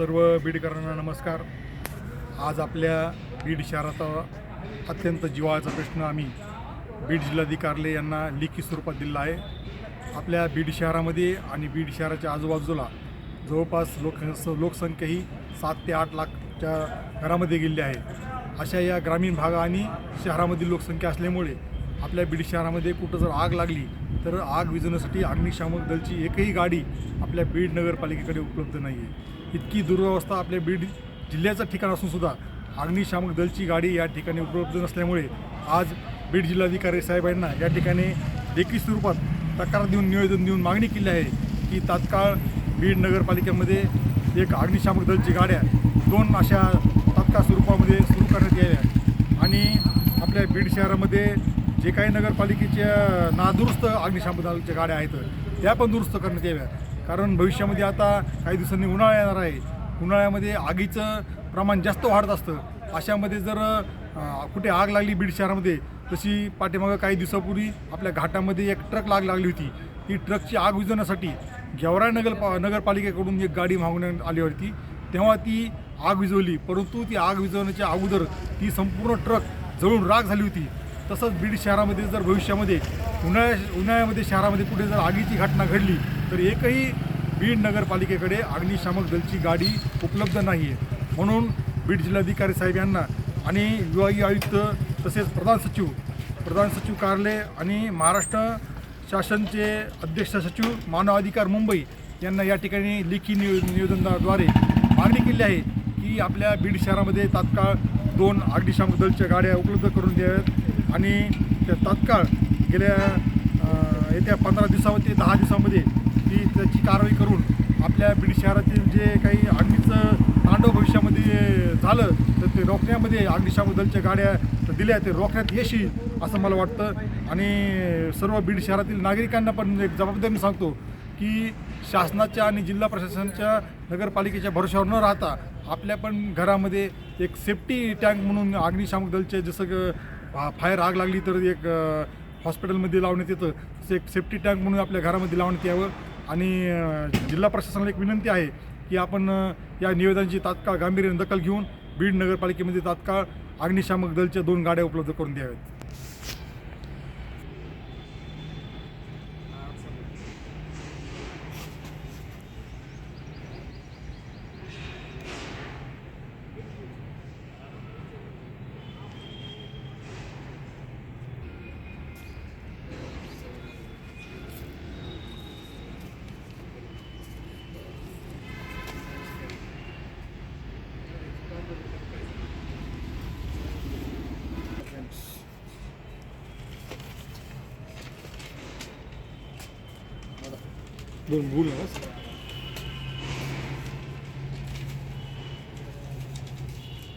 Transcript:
सर्व बीडकरांना नमस्कार. आज आपल्या बीड शहराचा अत्यंत जिवाळाचा प्रश्न आम्ही बीड जिल्हाधिकारी यांना लिखी स्वरूपात दिला आहे. आपल्या बीड शहरामध्ये आणि बीड शहराच्या आजूबाजूला जवळपास लोक लोकसंख्या ही सात ते आठ लाखच्या घरामध्ये गेलेली आहे. अशा या ग्रामीण भाग आणि शहरामधील लोकसंख्या असल्यामुळे आपल्या बीड शहरामध्ये कुठं जर आग लागली तर आग विझवण्यासाठी अग्निशामक दलची एकही गाडी आपल्या बीड नगरपालिकेकडे उपलब्ध नाही आहे इतकी दुरावस्था आपल्या बीड जिल्ह्याचं ठिकाण असूनसुद्धा अग्निशामक दलची गाडी या ठिकाणी उपलब्ध नसल्यामुळे आज बीड जिल्हाधिकारी साहेबांना या ठिकाणी लेखी स्वरूपात तक्रार देऊन निवेदन देऊन मागणी केली आहे की तात्काळ बीड नगरपालिकेमध्ये एक अग्निशामक दलची गाड्या दोन अशा तात्काळ स्वरूपामध्ये सुरू करण्यात याव्या आणि आपल्या बीड शहरामध्ये जे काही नगरपालिकेच्या नादुरुस्त अग्निशामक दलाच्या गाड्या आहेत त्या पण दुरुस्त करण्यात याव्या कारण भविष्यामध्ये आता काही दिवसांनी उन्हाळा येणार आहे. उन्हाळ्यामध्ये आगीचं प्रमाण जास्त वाढत असतं. अशामध्ये जर कुठे आग लागली बीड शहरामध्ये तशी पाठीमागं काही दिवसापूर्वी आपल्या घाटामध्ये एक ट्रक लाग लागली होती. ती ट्रकची आग विझवण्यासाठी गेवराय नगर नगरपालिकेकडून एक गाडी मागवण्यात आली होती. तेव्हा ती आग विझवली. परंतु ती आग विझवण्याच्या अगोदर ती संपूर्ण ट्रक जळून राग झाली होती. तसंच बीड शहरामध्ये जर भविष्यामध्ये उन्हाळ्या उन्हाळ्यामध्ये शहरामध्ये कुठे जर आगीची घटना घडली तर एकही बीड नगरपालिकेकडे अग्निशामक दलची गाडी उपलब्ध नाही आहे म्हणून बीड जिल्हाधिकारी साहेब यांना आणि विभागीय आयुक्त तसेच प्रधान सचिव प्रधान सचिव कार्यालय आणि महाराष्ट्र शासनचे अध्यक्ष सचिव मानवाधिकार मुंबई यांना या ठिकाणी लेखी नियो निवेदनाद्वारे मागणी केली आहे की आपल्या बीड शहरामध्ये तात्काळ दोन अग्निशामक दलच्या गाड्या उपलब्ध करून द्याव्यात. आणि त्या तात्काळ गेल्या येत्या पंधरा दिवसामध्ये दहा दिवसामध्ये ती त्याची कारवाई करून आपल्या बीड शहरातील जे काही अग्नीचं तांडव भविष्यामध्ये झालं तर ते रोखण्यामध्ये अग्निशामक दलच्या गाड्या दिल्या ते रोखण्यात यश येईल असं मला वाटतं. आणि सर्व बीड शहरातील नागरिकांना पण एक जबाबदारी सांगतो की शासनाच्या आणि जिल्हा प्रशासनाच्या नगरपालिकेच्या भरोश्यावर न राहता आपल्या पण घरामध्ये एक सेफ्टी टँक म्हणून अग्निशामक दलचे जसं फायर आग लागली तर एक हॉस्पिटलमध्ये लावण्यात येतं. तसं एक सेफ्टी टँक म्हणून आपल्या घरामध्ये लावण्यात यावं. आणि जिल्हा प्रशासनाला एक विनंती आहे की आपण या निवेदनाची तात्काळ गांभीर्याने दखल घेऊन बीड नगरपालिकेमध्ये तात्काळ अग्निशामक दलच्या दोन गाड्या उपलब्ध करून द्याव्यात. दोन बोल